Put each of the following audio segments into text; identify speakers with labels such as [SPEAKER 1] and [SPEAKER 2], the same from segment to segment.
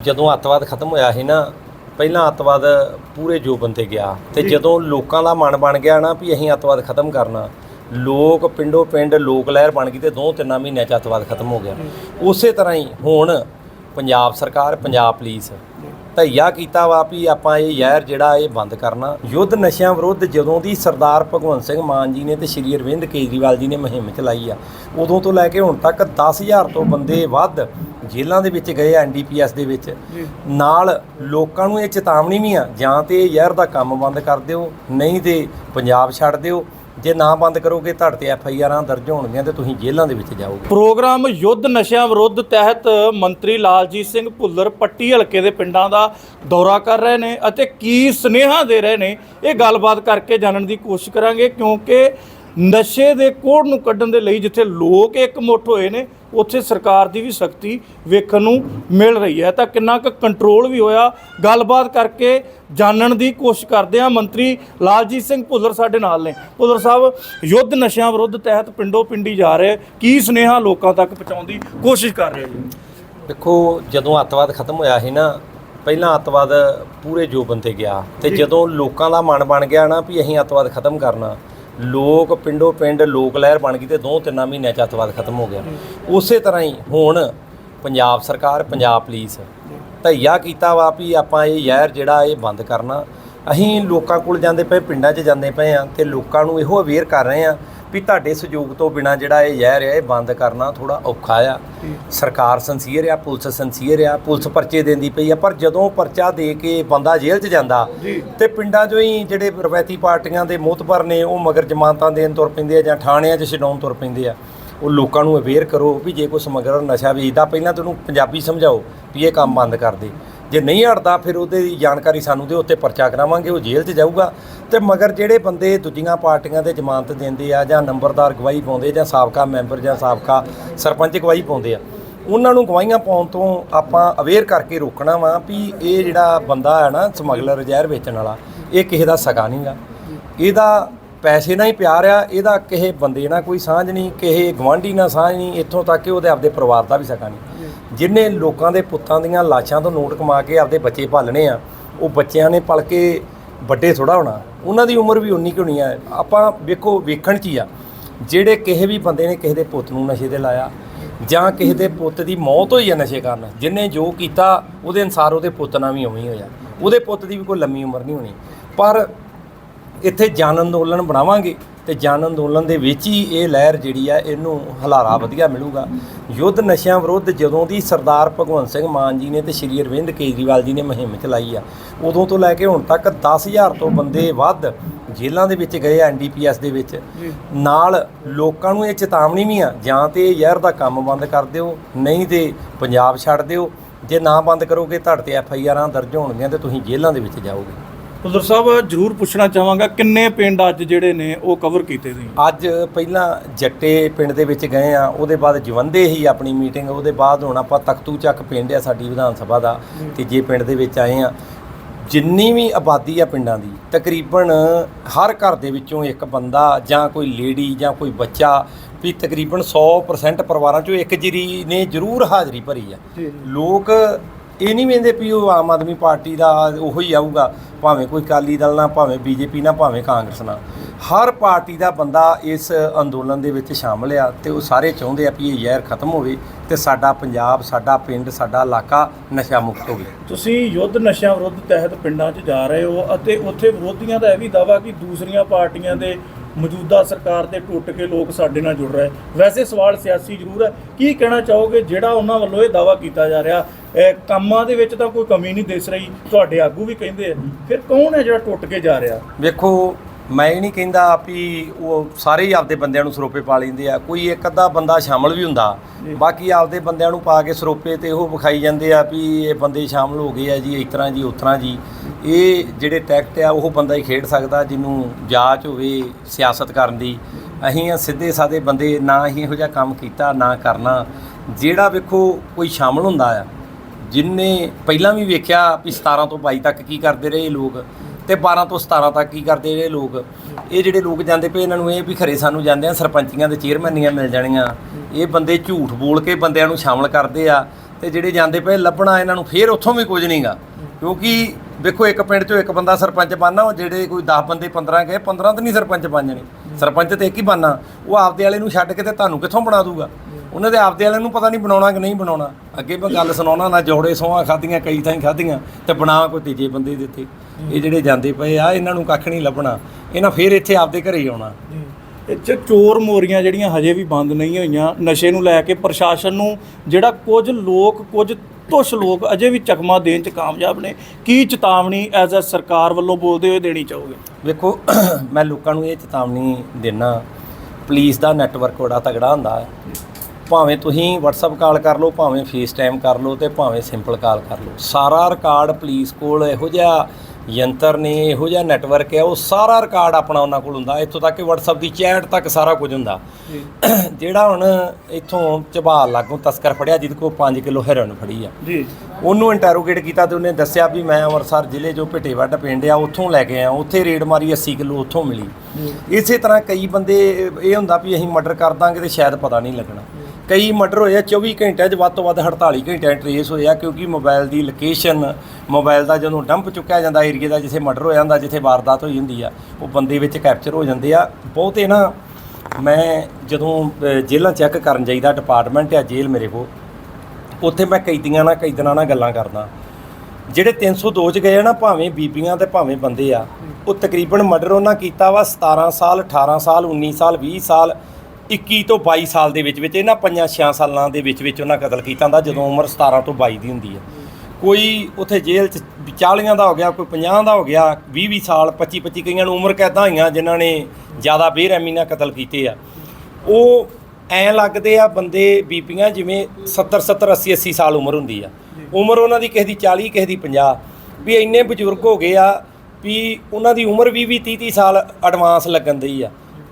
[SPEAKER 1] ਜਦੋਂ ਅੱਤਵਾਦ ਖਤਮ ਹੋਇਆ ਸੀ ਨਾ ਪਹਿਲਾਂ ਅੱਤਵਾਦ ਪੂਰੇ ਜੋਬਨ ਤੇ ਗਿਆ ਤੇ ਜਦੋਂ ਲੋਕਾਂ ਦਾ ਮਨ ਬਣ ਗਿਆ ਨਾ ਵੀ ਅਸੀਂ ਅੱਤਵਾਦ ਖਤਮ ਕਰਨਾ ਲੋਕ ਪਿੰਡੋ ਪਿੰਡ ਲੋਕ ਲਹਿਰ ਬਣ ਗਈ ਤੇ ਦੋ ਤਿੰਨਾਂ ਮਹੀਨਿਆਂ ਚ ਅੱਤਵਾਦ ਖਤਮ ਹੋ ਗਿਆ। ਉਸੇ ਤਰ੍ਹਾਂ ਹੀ ਹੁਣ ਪੰਜਾਬ ਸਰਕਾਰ ਪੰਜਾਬ ਪੁਲਿਸ ਧਈਆ ਕੀਤਾ ਵਾ ਵੀ ਆਪਾਂ ਇਹ ਜ਼ਹਿਰ ਜਿਹੜਾ ਇਹ ਬੰਦ ਕਰਨਾ। ਯੁੱਧ ਨਸ਼ਿਆਂ ਵਿਰੁੱਧ ਜਦੋਂ ਦੀ ਸਰਦਾਰ ਭਗਵੰਤ ਸਿੰਘ ਮਾਨ ਜੀ ਨੇ ਤੇ ਸ਼੍ਰੀ ਅਰਵਿੰਦ ਕੇਜਰੀਵਾਲ ਜੀ ਨੇ ਮੁਹਿੰਮ ਚਲਾਈ ਆ ਉਦੋਂ ਤੋਂ ਲੈ ਕੇ ਹੁਣ ਤੱਕ 10000 ਤੋਂ ਬੰਦੇ ਵੱਧ ਜੇਲ੍ਹਾਂ ਦੇ ਵਿੱਚ ਗਏ ਐਨਡੀਪੀਐਸ ਦੇ ਵਿੱਚ। ਨਾਲ ਲੋਕਾਂ ਨੂੰ ਇਹ ਚੇਤਾਵਨੀ ਵੀ ਆ ਜਾਂ ਤੇ ਇਹ ਜ਼ਹਿਰ ਦਾ ਕੰਮ ਬੰਦ ਕਰ ਦਿਓ ਨਹੀਂ ਤੇ ਪੰਜਾਬ ਛੱਡ ਦਿਓ। ਜੇ ਨਾ ਬੰਦ ਕਰੋਗੇ ਤੁਹਾਡੇ ਤੇ ਐਫ ਆਈ ਆਰਾਂ ਦਰਜ ਹੋਣਗੀਆਂ ਤੇ ਤੁਸੀਂ ਜੇਲ੍ਹਾਂ ਦੇ ਵਿੱਚ ਜਾਓਗੇ।
[SPEAKER 2] ਪ੍ਰੋਗਰਾਮ ਯੁੱਧ ਨਸ਼ਿਆਂ ਵਿਰੁੱਧ ਤਹਿਤ ਮੰਤਰੀ ਲਾਲਜੀਤ ਸਿੰਘ ਭੁੱਲਰ ਪੱਟੀ ਹਲਕੇ ਦੇ ਪਿੰਡਾਂ ਦਾ ਦੌਰਾ ਕਰ ਰਹੇ ਨੇ ਅਤੇ ਕੀ ਸੁਨੇਹਾ ਦੇ ਰਹੇ ਨੇ ਇਹ ਗੱਲਬਾਤ ਕਰਕੇ ਜਾਣਨ ਦੀ ਕੋਸ਼ਿਸ਼ ਕਰਾਂਗੇ ਕਿਉਂਕਿ ਨਸ਼ੇ ਦੇ ਕੋੜ ਨੂੰ ਕੱਢਣ ਦੇ ਲਈ ਜਿੱਥੇ ਲੋਕ ਇਕਮੁੱਠ ਹੋਏ ਨੇ ਉੱਥੇ ਸਰਕਾਰ ਦੀ ਵੀ ਸਖਤੀ ਵੇਖਣ ਨੂੰ ਮਿਲ ਰਹੀ ਹੈ। ਤਾਂ ਕਿੰਨਾ ਕੁ ਕੰਟਰੋਲ ਵੀ ਹੋਇਆ। ਗੱਲਬਾਤ ਕਰਕੇ ਜਾਣਨ ਦੀ ਕੋਸ਼ਿਸ਼ ਕਰਦੇ ਹਾਂ। ਮੰਤਰੀ ਲਾਲਜੀਤ ਸਿੰਘ ਭੁੱਲਰ ਸਾਡੇ ਨਾਲ ਨੇ। ਭੁੱਲਰ ਸਾਹਿਬ ਯੁੱਧ ਨਸ਼ਿਆਂ ਵਿਰੁੱਧ ਤਹਿਤ ਪਿੰਡੋ ਪਿੰਡੀ ਜਾ ਰਹੇ। ਕੀ ਸੁਨੇਹਾ ਲੋਕਾਂ ਤੱਕ ਪਹੁੰਚਾਉਣ ਦੀ ਕੋਸ਼ਿਸ਼ ਕਰ ਰਹੇ ਜੀ?
[SPEAKER 1] ਦੇਖੋ ਜਦੋਂ ਅੱਤਵਾਦ ਖਤਮ ਹੋਇਆ ਸੀ ਨਾ ਪਹਿਲਾਂ ਅੱਤਵਾਦ ਪੂਰੇ ਜੋਬਨ ਤੇ ਗਿਆ। ਤੇ ਜਦੋਂ ਲੋਕਾਂ ਦਾ ਮਨ ਬਣ ਗਿਆ ਨਾ ਵੀ ਅਸੀਂ ਅੱਤਵਾਦ ਖਤਮ ਕਰਨਾ ਲੋਕ ਪਿੰਡੋ ਪਿੰਡ ਲੋਕ ਲਹਿਰ ਬਣ ਗਈ ਤੇ ਦੋ ਤਿੰਨਾਂ ਮਹੀਨਿਆਂ ਚ ਅੱਤਵਾਦ ਖਤਮ ਹੋ ਗਿਆ। ਉਸੇ ਤਰ੍ਹਾਂ ਹੀ ਹੁਣ ਪੰਜਾਬ ਸਰਕਾਰ, ਪੰਜਾਬ ਪੁਲਿਸ ਧਈਆ ਕੀਤਾ ਵਾ ਵੀ ਆਪਾਂ ਇਹ ਜ਼ਹਿਰ ਜਿਹੜਾ ਇਹ ਬੰਦ ਕਰਨਾ। ਅਸੀਂ ਲੋਕਾਂ ਕੋਲ ਜਾਂਦੇ ਪਏ ਪਿੰਡਾਂ 'ਚ ਜਾਂਦੇ ਪਏ ਆ ਤੇ ਲੋਕਾਂ ਨੂੰ ਇਹੋ ਅਵੇਅਰ ਕਰ ਰਹੇ ਆ ਵੀ ਤੁਹਾਡੇ ਸਹਿਯੋਗ ਤੋਂ ਬਿਨਾ ਜਿਹੜਾ ਇਹ ਜ਼ਹਿਰ ਹੈ ਇਹ ਬੰਦ ਕਰਨਾ ਥੋੜਾ ਔਖਾ ਆ। ਸਰਕਾਰ ਸੰਸੀਅਰ ਆ ਪੁਲਿਸ ਸੰਸੀਅਰ ਆ ਪੁਲਿਸ ਪਰਚੇ ਦਿੰਦੀ ਪਈ ਆ ਪਰ ਜਦੋਂ ਪਰਚਾ ਦੇ ਕੇ ਬੰਦਾ ਜੇਲ੍ਹ 'ਚ ਜਾਂਦਾ ਤੇ ਪਿੰਡਾਂ 'ਚੋਂ ਹੀ ਜਿਹੜੇ ਰਵਾਇਤੀ ਪਾਰਟੀਆਂ ਦੇ ਮੋਤਬਰ ਨੇ ਉਹ ਮਗਰ ਜ਼ਮਾਨਤਾਂ ਦੇਣ ਤੁਰ ਪੈਂਦੇ ਆ ਜਾਂ ਥਾਣਿਆਂ 'ਚ ਛਡਾਉਣ ਤੁਰ ਪੈਂਦੇ ਆ ਉਹ ਲੋਕਾਂ ਨੂੰ ਅਵੇਅਰ ਕਰੋ ਵੀ ਜੇ ਕੋਈ ਸਮਗਲਰ ਨਸ਼ਾ ਵੇਚਦਾ ਪਹਿਲਾਂ ਤੈਨੂੰ ਪੰਜਾਬੀ ਸਮਝਾਓ ਵੀ ਇਹ ਕੰਮ ਬੰਦ ਕਰ ਦੇ। ਜੇ ਨਹੀਂ ਹਟਦਾ, ਫਿਰ ਉਹਦੇ ਦੀ ਜਾਣਕਾਰੀ ਸਾਨੂੰ ਦਿਓ ਉੱਤੇ ਪਰਚਾ ਕਰਾਵਾਂਗੇ, ਉਹ ਜੇਲ੍ਹ 'ਚ ਜਾਊਗਾ। ਤੇ ਮਗਰ ਜਿਹੜੇ ਬੰਦੇ ਦੂਜੀਆਂ ਪਾਰਟੀਆਂ ਦੇ ਜ਼ਮਾਨਤ ਦਿੰਦੇ ਆ ਜਾਂ ਨੰਬਰਦਾਰ ਗਵਾਹੀ ਪਾਉਂਦੇ ਜਾਂ ਸਾਬਕਾ ਮੈਂਬਰ ਜਾਂ ਸਾਬਕਾ ਸਰਪੰਚ ਗਵਾਹੀ ਪਾਉਂਦੇ ਆ, ਉਹਨਾਂ ਨੂੰ ਗਵਾਹੀਆਂ ਪਾਉਣ ਤੋਂ ਆਪਾਂ ਅਵੇਅਰ ਕਰਕੇ ਰੋਕਣਾ ਵਾ ਵੀ ਇਹ ਜਿਹੜਾ ਬੰਦਾ ਹੈ ਨਾ ਸਮਗਲਰ ਜ਼ਹਿਰ ਵੇਚਣ ਵਾਲਾ, ਇਹ ਕਿਸੇ ਦਾ ਸਗਾ ਨਹੀਂਗਾ ਇਹਦਾ ਪੈਸੇ ਨਾਲ ਹੀ ਪਿਆਰ ਆ, ਇਹਦਾ ਕਿਸੇ ਬੰਦੇ ਨਾਲ ਕੋਈ ਸਾਂਝ ਨਹੀਂ, ਕਿਸੇ ਗਵਾਂਢੀ ਨਾਲ ਸਾਂਝ ਨਹੀਂ, ਇੱਥੋਂ ਤੱਕ ਕਿ ਉਹਦੇ ਆਪਦੇ ਪਰਿਵਾਰ ਦਾ ਵੀ ਸਕਾ ਨਹੀਂ। ਜਿਨੇ ਲੋਕਾਂ ਦੇ ਪੁੱਤਾਂ ਦੀਆਂ ਲਾਸ਼ਾਂ ਤੋਂ ਨੋਟ ਕਮਾ ਕੇ ਆਪਦੇ ਬੱਚੇ ਪਾਲਣੇ ਆ, ਉਹ ਬੱਚਿਆਂ ਨੇ ਪਲ ਕੇ ਵੱਡੇ ਥੋੜਾ ਹੋਣਾ। ਉਹਨਾਂ ਦੀ ਉਮਰ ਵੀ ਉਨੀ ਕੁ ਹੋਣੀ ਆ। ਆਪਾਂ ਵੇਖੋ, ਵੇਖਣ ਚ ਹੀ ਆ। ਜਿਹੜੇ ਕਿਸੇ ਵੀ ਬੰਦੇ ਨੇ ਕਿਸੇ ਦੇ ਪੁੱਤ ਨੂੰ ਨਸ਼ੇ ਤੇ ਲਾਇਆ, ਜਾਂ ਕਿਸੇ ਦੇ ਪੁੱਤ ਦੀ ਮੌਤ ਹੋਈ ਆ ਨਸ਼ੇ ਕਾਰਨ, ਜਿਨੇ ਜੋ ਕੀਤਾ, ਉਹਦੇ ਅਨਸਾਰ ਉਹਦੇ ਪੁੱਤ ਨਾਲ ਵੀ ਉਵੇਂ ਹੀ ਹੋਇਆ। ਉਹਦੇ ਪੁੱਤ ਦੀ ਵੀ ਕੋਈ ਲੰਮੀ ਉਮਰ ਨਹੀਂ ਹੋਣੀ। ਪਰ ਇੱਥੇ ਜਨ ਅੰਦੋਲਨ ਬਣਾਵਾਂਗੇ। ਤੇ ਜਨ ਅੰਦੋਲਨ ਦੇ ਵਿੱਚ ਹੀ ਇਹ ਲਹਿਰ ਜਿਹੜੀ ਆ ਇਹਨੂੰ ਹਲਾਰਾ ਵਧੀਆ ਮਿਲੂਗਾ। ਯੁੱਧ ਨਸ਼ਿਆਂ ਵਿਰੁੱਧ ਜਦੋਂ ਦੀ ਸਰਦਾਰ ਭਗਵੰਤ ਸਿੰਘ ਮਾਨ ਜੀ ਨੇ ਤੇ ਸ਼੍ਰੀ ਅਰਵਿੰਦ ਕੇਜਰੀਵਾਲ ਜੀ ਨੇ ਮੁਹਿੰਮ ਚਲਾਈ ਆ ਉਦੋਂ ਤੋਂ ਲੈ ਕੇ ਹੁਣ ਤੱਕ 10000 ਤੋਂ ਬੰਦੇ ਵੱਧ ਜੇਲ੍ਹਾਂ ਦੇ ਵਿੱਚ ਗਏ ਐਨਡੀਪੀਐਸ ਦੇ ਵਿੱਚ। ਨਾਲ ਲੋਕਾਂ ਨੂੰ ਇਹ ਚੇਤਾਵਨੀ ਵੀ ਆ ਜਾਂ ਤੇ ਇਹ ਜ਼ਹਿਰ ਦਾ ਕੰਮ ਬੰਦ ਕਰ ਦਿਓ ਨਹੀਂ ਤੇ ਪੰਜਾਬ ਛੱਡ ਦਿਓ। ਜੇ ਨਾ ਬੰਦ ਕਰੋਗੇ ਤੁਹਾਡੇ ਤੇ ਐਫ ਆਈ ਆਰਾਂ ਦਰਜ ਹੋਣਗੀਆਂ ਤੇ ਤੁਸੀਂ ਜੇਲ੍ਹਾਂ ਦੇ ਵਿੱਚ ਜਾਓਗੇ।
[SPEAKER 2] ਭੁੱਲਰ ਸਾਹਿਬ ਜਰੂਰ ਪੁੱਛਣਾ ਚਾਹਾਂਗਾ ਕਿੰਨੇ ਪਿੰਡ ਅੱਜ ਜਿਹੜੇ ਨੇ ਉਹ ਕਵਰ ਕੀਤੇ ਨੇ?
[SPEAKER 1] ਅੱਜ ਪਹਿਲਾਂ ਜੱਟੇ ਪਿੰਡ ਦੇ ਵਿੱਚ ਗਏ ਆ ਉਹਦੇ ਬਾਅਦ ਜਵੰਦੇ ਹੀ ਆਪਣੀ ਮੀਟਿੰਗ ਉਹਦੇ ਬਾਅਦ ਹੁਣ ਆਪਾਂ ਤਖਤੂ ਚੱਕ ਪਿੰਡ ਆ ਸਾਡੀ ਵਿਧਾਨ ਸਭਾ ਦਾ ਤੀਜੇ ਪਿੰਡ ਦੇ ਵਿੱਚ ਆਏ ਆ ਜਿੰਨੀ ਵੀ ਆਬਾਦੀ ਆ ਪਿੰਡਾਂ ਦੀ ਤਕਰੀਬਨ ਹਰ ਘਰ ਦੇ ਵਿੱਚੋਂ ਇੱਕ ਬੰਦਾ ਜਾਂ ਕੋਈ ਲੇਡੀ ਜਾਂ ਕੋਈ ਬੱਚਾ ਵੀ ਤਕਰੀਬਨ 100% ਪਰਿਵਾਰਾਂ ਚੋਂ ਇੱਕ ਜਰੀ ਨੇ ਜ਼ਰੂਰ ਹਾਜ਼ਰੀ ਭਰੀ ਆ। ਲੋਕ ਇਹ ਨਹੀਂ ਵੇਂਦੇ ਵੀ ਉਹ ਆਮ ਆਦਮੀ ਪਾਰਟੀ ਦਾ ਉਹੀ ਆਊਗਾ, ਭਾਵੇਂ ਕੋਈ ਕਾਲੀ ਦਲ ਨਾਲ, ਭਾਵੇਂ ਬੀਜੇਪੀ ਨਾਲ, ਭਾਵੇਂ ਕਾਂਗਰਸ ਨਾਲ। ਹਰ ਪਾਰਟੀ ਦਾ ਬੰਦਾ ਇਸ ਅੰਦੋਲਨ ਦੇ ਵਿੱਚ ਸ਼ਾਮਲ ਆ ਤੇ ਉਹ ਸਾਰੇ ਚਾਹੁੰਦੇ ਆ ਵੀ ਇਹ ਜ਼ਹਿਰ ਖਤਮ ਹੋਵੇ ਤੇ ਸਾਡਾ ਪੰਜਾਬ, ਸਾਡਾ ਪਿੰਡ, ਸਾਡਾ ਇਲਾਕਾ ਨਸ਼ਾ ਮੁਕਤ ਹੋਵੇ।
[SPEAKER 2] ਤੁਸੀਂ ਯੁੱਧ ਨਸ਼ਿਆਂ ਵਿਰੁੱਧ ਤਹਿਤ ਪਿੰਡਾਂ 'ਚ ਜਾ ਰਹੇ ਹੋ ਅਤੇ ਉੱਥੇ ਵਿਰੋਧੀਆਂ ਦਾ ਇਹ ਵੀ ਦਾਵਾ ਕਿ ਦੂਸਰੀਆਂ ਪਾਰਟੀਆਂ ਦੇ ਮੌਜੂਦਾ ਸਰਕਾਰ ਦੇ ਟੁੱਟ ਕੇ ਲੋਕ ਸਾਡੇ ਨਾਲ ਜੁੜ ਰਹੇ। ਵੈਸੇ ਸਵਾਲ ਸਿਆਸੀ ਜ਼ਰੂਰ ਹੈ। ਕੀ ਕਹਿਣਾ ਚਾਹੋਗੇ? ਜਿਹੜਾ ਉਹਨਾਂ ਵੱਲੋਂ ਇਹ ਦਾਵਾ ਕੀਤਾ ਜਾ ਰਿਹਾ ਕੰਮਾਂ ਦੇ ਵਿੱਚ ਤਾਂ ਕੋਈ ਕਮੀ ਨਹੀਂ ਦਿਸ ਰਹੀ। ਤੁਹਾਡੇ ਆਗੂ ਵੀ ਕਹਿੰਦੇ ਆ। ਫਿਰ ਕੌਣ ਹੈ ਜਿਹੜਾ ਟੁੱਟ ਕੇ ਜਾ ਰਿਹਾ?
[SPEAKER 1] ਵੇਖੋ ਮੈਂ ਇਹ ਨਹੀਂ ਕਹਿੰਦਾ ਵੀ ਉਹ ਸਾਰੇ ਹੀ ਆਪਦੇ ਬੰਦਿਆਂ ਨੂੰ ਸਰੋਪੇ ਪਾ ਲੈਂਦੇ ਆ। ਕੋਈ ਇੱਕ ਅੱਧਾ ਬੰਦਾ ਸ਼ਾਮਲ ਵੀ ਹੁੰਦਾ। ਬਾਕੀ ਆਪਦੇ ਬੰਦਿਆਂ ਨੂੰ ਪਾ ਕੇ ਸਰੋਪੇ ਤੇ ਉਹ ਵਿਖਾਈ ਜਾਂਦੇ ਆ ਵੀ ਇਹ ਬੰਦੇ ਸ਼ਾਮਲ ਹੋ ਗਏ ਆ ਜੀ ਇਸ ਤਰ੍ਹਾਂ ਜੀ ਉਸ ਤਰ੍ਹਾਂ ਜੀ। ਇਹ ਜਿਹੜੇ ਟੈਕਟ ਆ, ਉਹ ਬੰਦਾ ਹੀ ਖੇਡ ਸਕਦਾ, ਜਿਹਨੂੰ ਜਾਚ ਹੋਵੇ ਸਿਆਸਤ ਕਰਨ ਦੀ। ਅਸੀਂ ਆ ਸਿੱਧੇ ਸਾਦੇ ਬੰਦੇ, ਨਾ ਹੀ ਇਹੋ ਜਿਹਾ ਕੰਮ ਕੀਤਾ, ਨਾ ਕਰਨਾ। ਜਿਹੜਾ ਵੇਖੋ ਕੋਈ ਸ਼ਾਮਲ ਹੁੰਦਾ ਆ ਜਿਨਨੇ ਪਹਿਲਾਂ ਵੀ ਵੇਖਿਆ ਵੀ 17 ਤੋਂ 22 ਤੱਕ ਕੀ ਕਰਦੇ ਰਹੇ ਲੋਕ, ਤੇ 12 ਤੋਂ 17 ਤੱਕ ਕੀ ਕਰਦੇ ਰਹੇ ਲੋਕ। ਇਹ ਜਿਹੜੇ ਲੋਕ ਜਾਂਦੇ ਪਏ, ਇਹਨਾਂ ਨੂੰ ਇਹ ਵੀ ਖਰੇ ਸਾਨੂੰ ਜਾਂਦੇ ਆ, ਸਰਪੰਚੀਆਂ ਦੇ ਚੇਅਰਮੈਨੀਆਂ ਮਿਲ ਜਾਣੀਆਂ। ਇਹ ਬੰਦੇ ਝੂਠ ਬੋਲ ਕੇ ਬੰਦਿਆਂ ਨੂੰ ਸ਼ਾਮਲ ਕਰਦੇ ਆ, ਤੇ ਜਿਹੜੇ ਜਾਂਦੇ ਪਏ, ਲੱਭਣਾ ਇਹਨਾਂ ਨੂੰ ਫੇਰ ਉੱਥੋਂ ਵੀ ਕੁਝ ਨਹੀਂਗਾ ਕਿਉਂਕਿ ਵੇਖੋ ਇੱਕ ਪਿੰਡ 'ਚੋਂ ਇੱਕ ਬੰਦਾ ਸਰਪੰਚ ਬਣਨਾ, ਉਹ ਜਿਹੜੇ ਕੋਈ 10 ਬੰਦੇ 15 ਗਏ 15 ਤਾਂ ਨਹੀਂ ਸਰਪੰਚ ਬਣ ਜਾਣੇ। ਸਰਪੰਚ ਤੇ ਇੱਕ ਹੀ ਬਣਨਾ। ਉਹ ਆਪਦੇ ਵਾਲੇ ਨੂੰ ਛੱਡ ਕੇ ਤੇ ਤੁਹਾਨੂੰ ਕਿੱਥੋਂ ਬਣਾ ਦੂਗਾ? ਉਹਨਾਂ ਦੇ ਆਪਦੇ ਵਾਲਿਆਂ ਨੂੰ ਪਤਾ ਨਹੀਂ ਬਣਾਉਣਾ ਕਿ ਨਹੀਂ ਬਣਾਉਣਾ। ਅੱਗੇ ਮੈਂ ਗੱਲ ਸੁਣਾਉਣਾ, ਨਾ ਜੋੜੇ ਸੋਹਾਂ ਖਾਧੀਆਂ, ਕਈ ਥਾਈਂ ਖਾਧੀਆਂ, ਤੇ ਬਣਾ ਕੋਈ ਤੀਜੇ ਬੰਦੇ ਦੇ ਉੱਤੇ ਇਹ ਜਿਹੜੇ ਜਾਂਦੇ ਪਏ ਆ, ਇਹਨਾਂ ਨੂੰ ਕੱਖ ਨਹੀਂ ਲੱਭਣਾ। ਇਹਨਾਂ ਫੇਰ ਇੱਥੇ ਆਪਦੇ ਘਰੇ ਹੀ ਆਉਣਾ।
[SPEAKER 2] ਇਹ ਚੋਰ ਮੋਰੀਆਂ ਜਿਹੜੀਆਂ ਹਜੇ ਵੀ ਬੰਦ ਨਹੀਂ ਹੋਈਆਂ, ਨਸ਼ੇ ਨੂੰ ਲੈ ਕੇ ਪ੍ਰਸ਼ਾਸਨ ਨੂੰ ਜਿਹੜਾ ਕੁਝ ਲੋਕ ਕੁਝ ਤੁਸ਼ ਲੋਕ ਅਜੇ ਵੀ ਚਕਮਾ ਦੇਣ 'ਚ ਕਾਮਯਾਬ ਨੇ। ਕੀ ਚੇਤਾਵਨੀ ਐਜ਼ ਅ ਸਰਕਾਰ ਵੱਲੋਂ ਬੋਲਦੇ ਹੋਏ ਦੇਣੀ ਚਾਹੋਗੇ?
[SPEAKER 1] ਵੇਖੋ, ਮੈਂ ਲੋਕਾਂ ਨੂੰ ਇਹ ਚੇਤਾਵਨੀ ਦੇਣਾ ਪੁਲਿਸ ਦਾ ਨੈਟਵਰਕ ਬੜਾ ਤਗੜਾ ਹੁੰਦਾ ਹੈ। ਭਾਵੇਂ ਤੁਸੀਂ WhatsApp ਕਾਲ ਕਰ ਲਓ, ਭਾਵੇਂ FaceTime ਕਰ ਲਓ ਤੇ ਭਾਵੇਂ ਸਿੰਪਲ ਕਾਲ ਕਰ ਲਓ। ਸਾਰਾ ਰਿਕਾਰਡ ਪੁਲਿਸ ਕੋਲ ਇਹੋ ਜਿਹਾ ਯੰਤਰ ਨੇ ਇਹੋ ਜਿਹਾ ਨੈਟਵਰਕ ਹੈ ਉਹ ਸਾਰਾ ਰਿਕਾਰਡ ਆਪਣਾ ਉਹਨਾਂ ਕੋਲ ਹੁੰਦਾ। ਇੱਥੋਂ ਤੱਕ ਕਿ WhatsApp ਦੀ ਚੈਟ ਤੱਕ ਸਾਰਾ ਕੁਝ ਹੁੰਦਾ। ਜਿਹੜਾ ਹੁਣ ਇੱਥੋਂ ਝਬਾਲ ਲਾਗੋਂ ਤਸਕਰ ਫੜਿਆ ਜਿਹਦੇ ਕੋਲ 5 ਕਿਲੋ ਹੈਰੋਇਨ ਫੜੀ ਆ।
[SPEAKER 2] ਜੀ।
[SPEAKER 1] ਉਹਨੂੰ ਇੰਟਰੋਗੇਟ ਕੀਤਾ ਤੇ ਉਹਨੇ ਦੱਸਿਆ ਵੀ ਮੈਂ ਅੰਮ੍ਰਿਤਸਰ ਜ਼ਿਲ੍ਹੇ ਜੋ ਭਿੱਟੇਵੱਡ ਪਿੰਡ ਆ ਉੱਥੋਂ ਲੈ ਕੇ ਆਇਆ। ਉੱਥੇ ਰੇਡ ਮਾਰੀ 80 ਕਿਲੋ ਉੱਥੋਂ ਮਿਲੀ। ਇਸੇ ਤਰ੍ਹਾਂ ਕਈ ਬੰਦੇ ਇਹ ਹੁੰਦਾ ਵੀ ਅਸੀਂ ਮਰਡਰ ਕਰ ਦਾਂਗੇ ਤੇ ਸ਼ਾਇਦ ਪਤਾ ਨਹੀਂ ਲੱਗਣਾ। ਕਈ ਮਰਡਰ ਹੋਏ ਆ 24 ਘੰਟਿਆਂ 'ਚ ਵੱਧ ਤੋਂ ਵੱਧ 48 ਘੰਟਿਆਂ 'ਚ ਟਰੇਸ ਹੋਏ ਕਿਉਂਕਿ ਮੋਬਾਈਲ ਦੀ ਲੋਕੇਸ਼ਨ ਮੋਬਾਈਲ ਦਾ ਜਦੋਂ ਡੰਪ ਚੁੱਕਿਆ ਜਾਂਦਾ ਏਰੀਆ ਦਾ, ਜਿੱਥੇ ਮਰਡਰ ਹੋਇਆ ਹੁੰਦਾ, ਜਿੱਥੇ ਵਾਰਦਾਤ ਹੋਈ ਹੁੰਦੀ ਆ, ਉਹ ਬੰਦੇ ਵਿੱਚ ਕੈਪਚਰ ਹੋ ਜਾਂਦੇ ਆ। ਬਹੁਤੇ ਨਾ, ਮੈਂ ਜਦੋਂ ਜੇਲ੍ਹਾਂ ਚੈੱਕ ਕਰਨ ਜਾਈਦਾ ਡਿਪਾਰਟਮੈਂਟ ਆ ਜੇਲ੍ਹ ਮੇਰੇ ਕੋਲ, ਉੱਥੇ ਮੈਂ ਕੈਦੀਆਂ ਨਾਲ, ਕਈ ਦਿਨਾਂ ਨਾਲ ਗੱਲਾਂ ਕਰਦਾ। ਜਿਹੜੇ 302 ਚ ਗਏ ਆ ਨਾ, ਭਾਵੇਂ ਬੀਬੀਆਂ ਤੇ ਭਾਵੇਂ ਬੰਦੇ ਆ, ਉਹ ਤਕਰੀਬਨ ਮਰਡਰ ਉਹਨਾਂ ਕੀਤਾ ਵਾ 17 ਸਾਲ 18 ਸਾਲ 19 ਸਾਲ 20 ਸਾਲ 21 ਤੋਂ 22 ਸਾਲ ਦੇ ਵਿੱਚ ਵਿੱਚ, ਇਹਨਾਂ ਪੰਜਾਂ 6 ਸਾਲਾਂ ਦੇ ਵਿੱਚ ਵਿੱਚ ਉਹਨਾਂ ਕਤਲ ਕੀਤਾ ਹੁੰਦਾ, ਜਦੋਂ ਉਮਰ 17 ਤੋਂ 22 ਦੀ ਹੁੰਦੀ ਆ ਕੋਈ ਉੱਥੇ ਜੇਲ੍ਹ 'ਚ 40 ਦਾ ਹੋ ਗਿਆ, ਕੋਈ 50 ਦਾ ਹੋ ਗਿਆ 20 20 ਸਾਲ 25 25 ਕਈਆਂ ਨੂੰ ਉਮਰ ਕੈਦਾਂ ਹੋਈਆਂ, ਜਿਨ੍ਹਾਂ ਨੇ ਜ਼ਿਆਦਾ ਬੇਰਹਿਮੀ ਨਾਲ ਕਤਲ ਕੀਤੇ ਆ। ਉਹ ਐਂ ਲੱਗਦੇ ਆ ਬੰਦੇ ਬੀਪੀਆਂ ਜਿਵੇਂ 70 70 80 80 ਸਾਲ ਉਮਰ ਹੁੰਦੀ ਆ। ਉਮਰ ਉਹਨਾਂ ਦੀ ਕਿਸੇ ਦੀ 40 ਕਿਸੇ ਦੀ 50 ਵੀ ਇੰਨੇ ਬਜ਼ੁਰਗ ਹੋ ਗਏ ਆ ਵੀ ਉਹਨਾਂ ਦੀ ਉਮਰ ਵੀ ਵੀ 30 ਸਾਲ ਐਡਵਾਂਸ ਲੱਗਣ ਦੀ ਆ।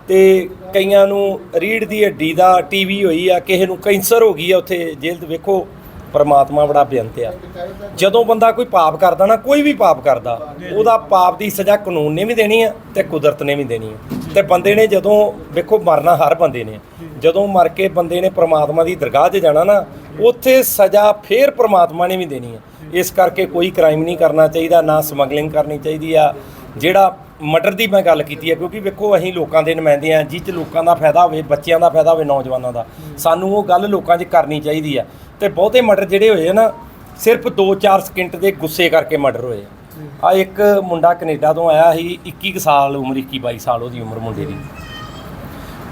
[SPEAKER 1] ਤੇ ਕਈਆਂ ਨੂੰ ਰੀੜ ਦੀ ਹੱਡੀ ਦਾ ਟੀਵੀ ਹੋਈ ਆ, ਕਿਸੇ ਨੂੰ ਕੈਂਸਰ ਹੋ ਗਈ ਆ, ਉੱਥੇ ਜੇਲ੍ਹ 'ਚ ਵੇਖੋ, ਪਰਮਾਤਮਾ ਬੜਾ ਬੇਅੰਤ ਆ। ਜਦੋਂ ਬੰਦਾ ਕੋਈ ਪਾਪ ਕਰਦਾ ਨਾ, ਕੋਈ ਵੀ ਪਾਪ ਕਰਦਾ, ਉਹਦਾ ਪਾਪ ਦੀ ਸਜ਼ਾ ਕਾਨੂੰਨ ਨੇ ਵੀ ਦੇਣੀ ਆ ਤੇ ਕੁਦਰਤ ਨੇ ਵੀ ਦੇਣੀ ਆ। ਤੇ ਬੰਦੇ ਨੇ ਜਦੋਂ, ਵੇਖੋ, ਮਰਨਾ ਹਰ ਬੰਦੇ ਨੇ। ਜਦੋਂ ਮਰ ਕੇ ਬੰਦੇ ਨੇ ਪਰਮਾਤਮਾ ਦੀ ਦਰਗਾਹ 'ਤੇ ਜਾਣਾ ਨਾ, ਉੱਥੇ ਸਜ਼ਾ ਫੇਰ ਪਰਮਾਤਮਾ ਨੇ ਵੀ ਦੇਣੀ ਆ। ਇਸ ਕਰਕੇ ਕੋਈ ਕ੍ਰਾਈਮ ਨਹੀਂ ਕਰਨਾ ਚਾਹੀਦਾ, ਨਾ ਸਮਗਲਿੰਗ ਕਰਨੀ ਚਾਹੀਦੀ ਆ। ਜਿਹੜਾ ਮਰਡਰ ਦੀ ਮੈਂ ਗੱਲ ਕੀਤੀ ਹੈ, ਕਿਉਂਕਿ ਵੇਖੋ ਅਸੀਂ ਲੋਕਾਂ ਦੇ ਨੁਮਾਇੰਦੇ ਆ ਜਿਹ 'ਚ ਲੋਕਾਂ ਦਾ ਫਾਇਦਾ ਹੋਵੇ, ਬੱਚਿਆਂ ਦਾ ਫਾਇਦਾ ਹੋਵੇ, ਨੌਜਵਾਨਾਂ ਦਾ। ਸਾਨੂੰ ਉਹ ਗੱਲ ਲੋਕਾਂ 'ਚ ਕਰਨੀ ਚਾਹੀਦੀ ਆ ਤੇ ਬਹੁਤੇ ਮਰਡਰ ਜਿਹੜੇ ਹੋਏ ਆ ਨਾ, ਸਿਰਫ 2-4 ਸਕਿੰਟ ਦੇ ਗੁੱਸੇ ਕਰਕੇ ਮਰਡਰ ਹੋਏ ਆ। ਇੱਕ ਮੁੰਡਾ ਕੈਨੇਡਾ ਤੋਂ ਆਇਆ ਸੀ 21 ਕੁ ਸਾਲ ਉਮਰ 21-22 ਸਾਲ ਉਹਦੀ ਉਮਰ ਮੁੰਡੇ ਦੀ।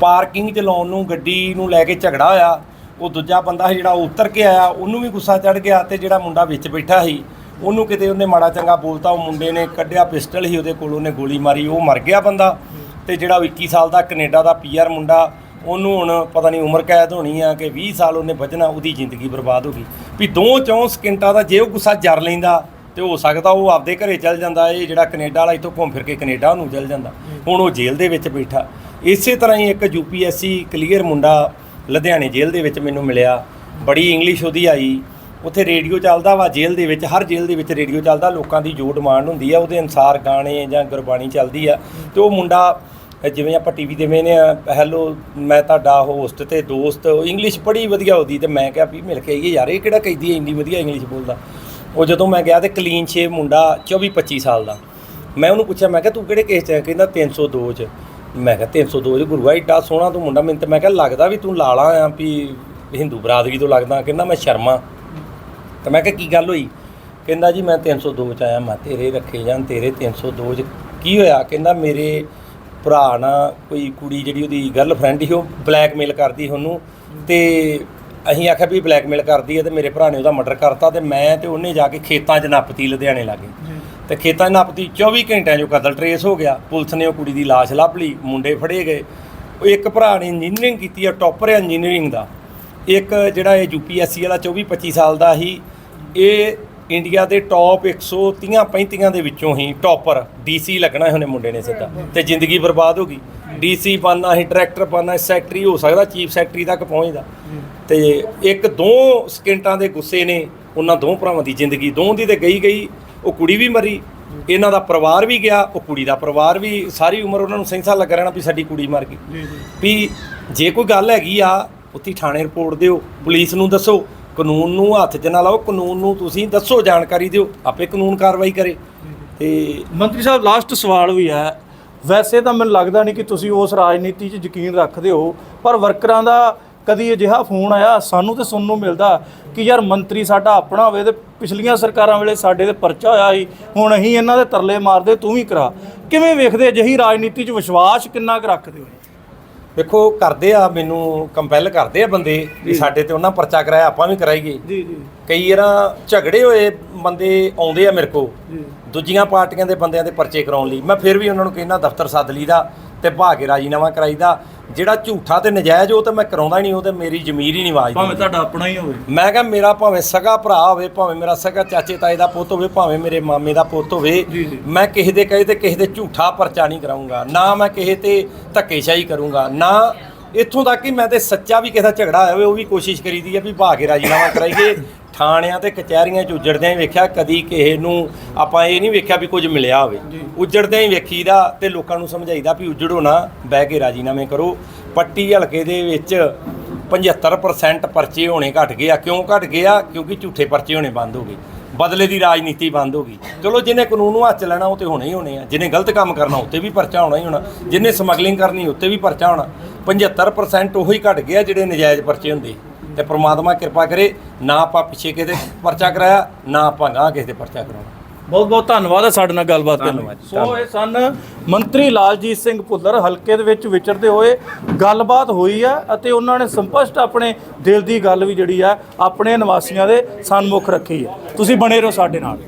[SPEAKER 1] ਪਾਰਕਿੰਗ 'ਚ ਲਾਉਣ ਨੂੰ, ਗੱਡੀ ਨੂੰ ਲੈ ਕੇ ਝਗੜਾ ਹੋਇਆ। ਉਹ ਦੂਜਾ ਬੰਦਾ ਸੀ ਜਿਹੜਾ ਉਹ ਉਤਰ ਕੇ ਆਇਆ, ਉਹਨੂੰ ਵੀ ਗੁੱਸਾ ਚੜ ਗਿਆ ਤੇ ਜਿਹੜਾ ਮੁੰਡਾ ਵਿੱਚ ਬੈਠਾ ਸੀ ਉਹਨੂੰ ਕਿਤੇ ਉਹਨੇ ਮਾੜਾ ਚੰਗਾ ਬੋਲਤਾ, ਉਹ ਮੁੰਡੇ ਨੇ ਕੱਢਿਆ ਪਿਸਟਲ ਹੀ ਉਹਦੇ ਕੋਲ ਉਹਨੇ ਗੋਲੀ ਮਾਰੀ, ਉਹ ਮਰ ਗਿਆ ਬੰਦਾ। ਤੇ ਜਿਹੜਾ ਉਹ 21 ਸਾਲ ਦਾ ਕੈਨੇਡਾ ਦਾ ਪੀਆਰ ਮੁੰਡਾ, ਉਹਨੂੰ ਹੁਣ ਪਤਾ ਨਹੀਂ ਉਮਰ ਕੈਦ ਹੋਣੀ ਆ ਕਿ 20 ਸਾਲ ਉਹਨੇ ਬਚਣਾ, ਉਹਦੀ ਜ਼ਿੰਦਗੀ ਬਰਬਾਦ ਹੋ ਗਈ। ਵੀ ਦੋ ਚੌਂ ਸਕਿੰਟਾਂ ਦਾ ਜੇ ਉਹ ਗੁੱਸਾ ਜਰ ਲੈਂਦਾ ਤੇ ਹੋ ਸਕਦਾ ਉਹ ਆਪਦੇ ਘਰੇ ਚੱਲ ਜਾਂਦਾ, ਇਹ ਜਿਹੜਾ ਕੈਨੇਡਾ ਵਾਲਾ ਇੱਥੋਂ ਘੁੰਮ ਫਿਰ ਕੇ ਕੈਨੇਡਾ ਉਹਨੂੰ ਚੱਲ ਜਾਂਦਾ। ਹੁਣ ਉਹ ਜੇਲ੍ਹ ਦੇ ਵਿੱਚ ਬੈਠਾ। ਇਸੇ ਤਰ੍ਹਾਂ ਹੀ ਇੱਕ ਯੂਪੀਐਸਸੀ ਕਲੀਅਰ ਮੁੰਡਾ ਲੁਧਿਆਣੇ ਜੇਲ੍ਹ ਦੇ ਵਿੱਚ ਮੈਨੂੰ ਮਿਲਿਆ। ਬੜੀ ਇੰਗਲਿਸ਼ ਉਹਦੀ ਆਈ। ਉੱਥੇ ਰੇਡੀਓ ਚੱਲਦਾ ਵਾ ਜੇਲ੍ਹ ਦੇ ਵਿੱਚ, ਹਰ ਜੇਲ੍ਹ ਦੇ ਵਿੱਚ ਰੇਡੀਓ ਚੱਲਦਾ, ਲੋਕਾਂ ਦੀ ਜੋ ਡਿਮਾਂਡ ਹੁੰਦੀ ਆ, ਉਹਦੇ ਅਨਸਾਰ ਗਾਣੇ ਜਾਂ ਗੁਰਬਾਣੀ ਚੱਲਦੀ ਆ। ਤੇ ਉਹ ਮੁੰਡਾ ਜਿਵੇਂ ਆਪਾਂ ਟੀਵੀ ਤੇ ਵੇਖਦੇ ਆ ਹੈਲੋ ਮੈਂ ਤੁਹਾਡਾ ਹੋਸਟ ਤੇ ਦੋਸਤ ਇੰਗਲਿਸ਼ ਬੜੀ ਵਧੀਆ ਉਹਦੀ ਤੇ ਮੈਂ ਕਿਹਾ ਵੀ ਮਿਲ ਕੇ ਆਈਏ ਯਾਰ, ਇਹ ਕਿਹੜਾ ਕਹਿੰਦੀ ਹੈ ਇੰਨੀ ਵਧੀਆ ਇੰਗਲਿਸ਼ ਬੋਲਦਾ? ਉਹ ਜਦੋਂ ਮੈਂ ਗਿਆ ਤੇ ਕਲੀਨ ਸ਼ੇਵ ਮੁੰਡਾ 24 25 ਸਾਲ ਦਾ। ਮੈਂ ਉਹਨੂੰ ਪੁੱਛਿਆ, ਮੈਂ ਕਿਹਾ, ਤੂੰ ਕਿਹੜੇ ਕੇਸ 'ਚ ਹੈ ਕਹਿੰਦਾ 302 'ਚ। ਮੈਂ ਕਿਹਾ 302 'ਚ? ਗੁਰੂਆ, ਏਡਾ ਸੋਹਣਾ ਤੂੰ ਮੁੰਡਾ, ਮੈਨੂੰ ਤੇ ਮੈਂ ਕਿਹਾ, ਲੱਗਦਾ ਵੀ ਤੂੰ ਲਾਲਾ ਆ, ਵੀ ਹਿੰਦੂ ਬਰਾਦਰੀ ਤੋਂ ਲੱਗਦਾ। ਕਹਿੰਦਾ, ਮੈਂ ਸ਼ਰਮਾ। ਤੇ ਮੈਂ ਕਿਹਾ ਕੀ ਗੱਲ ਹੋਈ? ਕਹਿੰਦਾ ਜੀ ਮੈਂ 302 ਚ ਆਇਆ ਮੈਂ ਤੇਰੇ ਰੱਖੇ ਜਾਣ ਤੇਰੇ 302 ਚ ਕੀ ਹੋਇਆ? ਕਹਿੰਦਾ ਮੇਰੇ ਭਰਾ ਨਾਲ ਕੋਈ ਕੁੜੀ ਜਿਹੜੀ ਉਹਦੀ ਗਰਲਫ੍ਰੈਂਡ ਸੀ ਉਹ ਬਲੈਕਮੇਲ ਕਰਦੀ ਉਹਨੂੰ ਤੇ ਅਸੀਂ ਆਖਿਆ ਵੀ ਬਲੈਕਮੇਲ ਕਰਦੀ ਹੈ ਤੇ ਮੇਰੇ ਭਰਾ ਨੇ ਉਹਦਾ ਮਰਡਰ ਕਰਤਾ ਤੇ ਮੈਂ ਤੇ ਉਹਨੇ ਜਾ ਕੇ ਖੇਤਾਂ 'ਚ ਨੱਪਤੀ ਲੁਧਿਆਣੇ ਲਾਗੇ। ਤੇ ਖੇਤਾਂ 'ਚ ਨੱਪਤੀ 24 ਘੰਟਿਆਂ 'ਚੋਂ ਕਤਲ ਟਰੇਸ ਹੋ ਗਿਆ। ਪੁਲਿਸ ਨੇ ਉਹ ਕੁੜੀ ਦੀ ਲਾਸ਼ ਲੱਭ ਲਈ ਮੁੰਡੇ ਫੜੇ ਗਏ। ਉਹ ਇੱਕ ਭਰਾ ਨੇ ਇੰਜੀਨੀਅਰਿੰਗ ਕੀਤੀ ਆ ਟੌਪਰ ਇੰਜੀਨੀਅਰਿੰਗ ਦਾ। ਇੱਕ ਜਿਹੜਾ ਇਹ ਯੂਪੀਐਸਸੀ ਵਾਲਾ 24 25 ਸਾਲ ਦਾ ਸੀ ਇਹ ਇੰਡੀਆ ਦੇ ਟੌਪ 130 35 ਦੇ ਵਿੱਚੋਂ ਹੀ ਟੌਪਰ ਡੀਸੀ ਲੱਗਣਾ ਉਹਨੇ ਮੁੰਡੇ ਨੇ ਸਿੱਧਾ। ਤੇ ਜ਼ਿੰਦਗੀ ਬਰਬਾਦ ਹੋ ਗਈ। ਡੀਸੀ ਬਣਨਾ ਸੀ ਡਾਇਰੈਕਟਰ ਬਣਨਾ ਸੈਕਟਰੀ ਹੋ ਸਕਦਾ ਚੀਫ ਸੈਕਟਰੀ ਤੱਕ ਪਹੁੰਚਦਾ। ਤੇ ਇੱਕ ਦੋ ਸਕਿੰਟਾਂ ਦੇ ਗੁੱਸੇ ਨੇ ਉਹਨਾਂ ਦੋ ਭਰਾਵਾਂ ਦੀ ਜ਼ਿੰਦਗੀ। ਦੋ ਦੀ ਤੇ ਗਈ ਗਈ ਉਹ ਕੁੜੀ ਵੀ ਮਰੀ ਇਹਨਾਂ ਦਾ ਪਰਿਵਾਰ ਵੀ ਗਿਆ ਉਹ ਕੁੜੀ ਦਾ ਪਰਿਵਾਰ ਵੀ ਸਾਰੀ ਉਮਰ ਉਹਨਾਂ ਨੂੰ ਸੈਂਸਾ ਲੱਗਾ ਰਹਿਣਾ ਵੀ ਸਾਡੀ ਕੁੜੀ ਮਰ ਗਈ। ਵੀ ਜੇ ਕੋਈ ਗੱਲ ਹੈਗੀ ਆ ਉੱਥੇ ਥਾਣੇ ਰਿਪੋਰਟ ਦਿਓ ਪੁਲਿਸ ਨੂੰ ਦੱਸੋ ਕਾਨੂੰਨ ਨੂੰ ਹੱਥ 'ਚ ਨਾ ਲਾਓ, ਕਾਨੂੰਨ ਨੂੰ ਤੁਸੀਂ ਦੱਸੋ, ਜਾਣਕਾਰੀ ਦਿਓ, ਆਪੇ ਕਾਨੂੰਨ ਕਾਰਵਾਈ ਕਰੇ। ਤੇ
[SPEAKER 2] ਮੰਤਰੀ ਸਾਹਿਬ ਲਾਸਟ ਸਵਾਲ ਵੀ ਹੈ। ਵੈਸੇ ਤਾਂ ਮੈਨੂੰ ਲੱਗਦਾ ਨਹੀਂ ਕਿ ਤੁਸੀਂ ਉਸ ਰਾਜਨੀਤੀ 'ਚ ਯਕੀਨ ਰੱਖਦੇ ਹੋ, ਪਰ ਵਰਕਰਾਂ ਦਾ ਕਦੀ ਅਜਿਹਾ ਫੋਨ ਆਇਆ, ਸਾਨੂੰ ਤੇ ਸੁਣਨ ਨੂੰ ਮਿਲਦਾ ਕਿ ਯਾਰ ਮੰਤਰੀ ਸਾਡਾ ਆਪਣਾ ਹੋਵੇ ਤੇ ਪਿਛਲੀਆਂ ਸਰਕਾਰਾਂ ਵੇਲੇ ਸਾਡੇ ਤੇ ਪਰਚਾ ਹੋਇਆ ਸੀ, ਹੁਣ ਅਸੀਂ ਇਹਨਾਂ ਦੇ ਤਰਲੇ ਮਾਰਦੇ, ਤੂੰ ਵੀ ਕਰਾ। ਕਿਵੇਂ ਵੇਖਦੇ, ਅਜਿਹੀ ਰਾਜਨੀਤੀ 'ਚ ਵਿਸ਼ਵਾਸ ਕਿੰਨਾ ਕੁ ਰੱਖਦੇ ਹੋ?
[SPEAKER 1] ਵੇਖੋ ਕਰਦੇ ਆ ਮੈਨੂੰ ਕੰਪੈਲ ਕਰਦੇ ਆ ਬੰਦੇ ਵੀ ਸਾਡੇ ਤੇ ਉਹਨਾਂ ਪਰਚਾ ਕਰਾਇਆ ਆਪਾਂ ਵੀ ਕਰਾਈਏ।
[SPEAKER 2] ਜੀ ਜੀ।
[SPEAKER 1] ਕਈ ਵਾਰਾਂ ਝਗੜੇ ਹੋਏ ਬੰਦੇ ਆਉਂਦੇ ਆ ਮੇਰੇ ਕੋ ਦੂਜੀਆਂ ਪਾਰਟੀਆਂ ਦੇ ਬੰਦਿਆਂ ਦੇ ਪਰਚੇ ਕਰਾਉਣ ਲਈ। ਮੈਂ ਫਿਰ ਵੀ ਉਹਨਾਂ ਨੂੰ ਕਹਿੰਦਾ ਦਫ਼ਤਰ ਸੱਦ ਲਈਦਾ। ਤੇ ਭਾ ਕੇ ਰਾਜੀਨਾਮਾ ਕਰਾਈਦਾ ਜਿਹੜਾ ਝੂਠਾ ਤੇ ਨਜਾਇਜ਼ ਉਹ ਤਾਂ ਮੈਂ ਕਰਾਉਂਦਾ ਹੀ ਨਹੀਂ ਉਹ ਤੇ ਮੇਰੀ ਜ਼ਮੀਰ ਹੀ ਨਹੀਂ ਆਵਾਜ਼
[SPEAKER 2] ਭਾਵੇਂ ਤੁਹਾਡਾ ਆਪਣਾ ਹੀ ਹੋਵੇ।
[SPEAKER 1] ਮੈਂ ਕਿਹਾ ਮੇਰਾ ਭਾਵੇਂ ਸਗਾ ਭਰਾ ਹੋਵੇ ਭਾਵੇਂ ਮੇਰਾ ਸਗਾ ਚਾਚੇ ਤਾਏ ਦਾ ਪੁੱਤ ਹੋਵੇ ਭਾਵੇਂ ਮੇਰੇ ਮਾਮੇ ਦਾ ਪੁੱਤ ਹੋਵੇ
[SPEAKER 2] ਜੀ, ਜੀ।
[SPEAKER 1] ਮੈਂ ਕਿਸੇ ਦੇ ਕਹੇ ਤੇ ਕਿਸੇ ਦੇ ਝੂਠਾ ਪਰਚਾ ਨਹੀਂ ਕਰਾਉਂਗਾ। ਨਾ ਮੈਂ ਕਿਸੇ ਤੇ ਧੱਕੇਸ਼ਾਹੀ ਕਰੂੰਗਾ ਨਾ ਇੱਥੋਂ ਤੱਕ ਕਿ ਮੈਂ ਤੇ ਸੱਚਾ ਵੀ ਕਿਸੇ ਦਾ ਝਗੜਾ ਹੋਵੇ ਉਹ ਵੀ ਕੋਸ਼ਿਸ਼ ਕਰੀਦੀ ਹੈ ਵੀ ਭਾ ਕੇ ਰਾਜੀਨਾਮਾ ਕਰਾਈਏ ਥਾਣਿਆਂ ਤੇ ਕਚਹਿਰੀਆਂ 'ਚ ਉਜੜਦਿਆਂ ਹੀ ਵੇਖਿਆ ਕਦੀ ਕਿਸੇ ਨੂੰ ਆਪਾਂ ਇਹ ਨਹੀਂ ਵੇਖਿਆ ਵੀ ਕੁਝ ਮਿਲਿਆ ਹੋਵੇ। ਉਜੜਦਿਆਂ ਹੀ ਵੇਖੀਦਾ ਤੇ ਲੋਕਾਂ ਨੂੰ ਸਮਝਾਈਦਾ ਵੀ ਉਜੜੋ ਨਾ ਬਹਿ ਕੇ ਰਾਜੀਨਾਮੇ ਕਰੋ। ਪੱਟੀ ਹਲਕੇ ਦੇ ਵਿੱਚ 75% ਪਰਚੇ ਹੋਣੇ ਘਟ ਗਏ ਆ। ਕਿਉਂ ਘਟ ਗਏ ਆ? ਕਿਉਂਕਿ ਝੂਠੇ ਪਰਚੇ ਹੋਣੇ ਬੰਦ ਹੋ ਗਏ। ਬਦਲੇ ਦੀ ਰਾਜਨੀਤੀ ਬੰਦ ਹੋ ਗਈ। ਚਲੋ ਜਿਹਨੇ ਕਾਨੂੰਨ ਨੂੰ ਹੱਥ ਲੈਣਾ ਉਹ ਤੇ ਹੋਣੇ ਹੀ ਹੋਣੇ ਆ। ਜਿਹਨੇ ਗਲਤ ਕੰਮ ਕਰਨਾ ਉੱਤੇ ਵੀ ਪਰਚਾ ਹੋਣਾ ਹੀ ਹੋਣਾ। ਜਿਹਨੇ ਸਮਗਲਿੰਗ ਕਰਨੀ ਉੱਤੇ ਵੀ ਪਰਚਾ ਹੋਣਾ। 75% ਉਹੀ ਘਟ ਗਿਆ ਜਿਹੜੇ ਨਜਾਇਜ਼ ਪਰਚੇ ਹੁੰਦੇ। ਤੇ ਪ੍ਰਮਾਤਮਾ ਕਿਰਪਾ ਕਰੇ ਨਾ ਆਪਾਂ ਪਿੱਛੇ ਦੇ ਪਰਚਾ ਕਰਾਇਆ ਨਾ ਆਪਾਂ ਗਾਂ ਕਿਸੇ ਦੇ ਪਰਚਾ ਕਰਾਉਣਾ।
[SPEAKER 2] ਬਹੁਤ ਬਹੁਤ ਧੰਨਵਾਦ ਹੈ ਸਾਡੇ ਨਾਲ ਗੱਲਬਾਤ ਕਰਨ ਲਈ। ਸੋ ਇਹ ਸਨ ਮੰਤਰੀ ਲਾਲਜੀਤ ਸਿੰਘ ਭੁੱਲਰ ਹਲਕੇ ਦੇ ਵਿੱਚ ਵਿਚਰਦੇ ਹੋਏ ਗੱਲਬਾਤ ਹੋਈ ਹੈ ਅਤੇ ਉਹਨਾਂ ਨੇ ਸੰਪਸ਼ਟ ਆਪਣੇ ਦਿਲ ਦੀ ਗੱਲ ਵੀ ਜਿਹੜੀ ਹੈ ਆਪਣੇ ਨਿਵਾਸੀਆਂ ਦੇ ਸਨਮੁਖ ਰੱਖੀ ਹੈ। ਤੁਸੀਂ ਬਣੇ ਰਹੋ ਸਾਡੇ ਨਾਲ।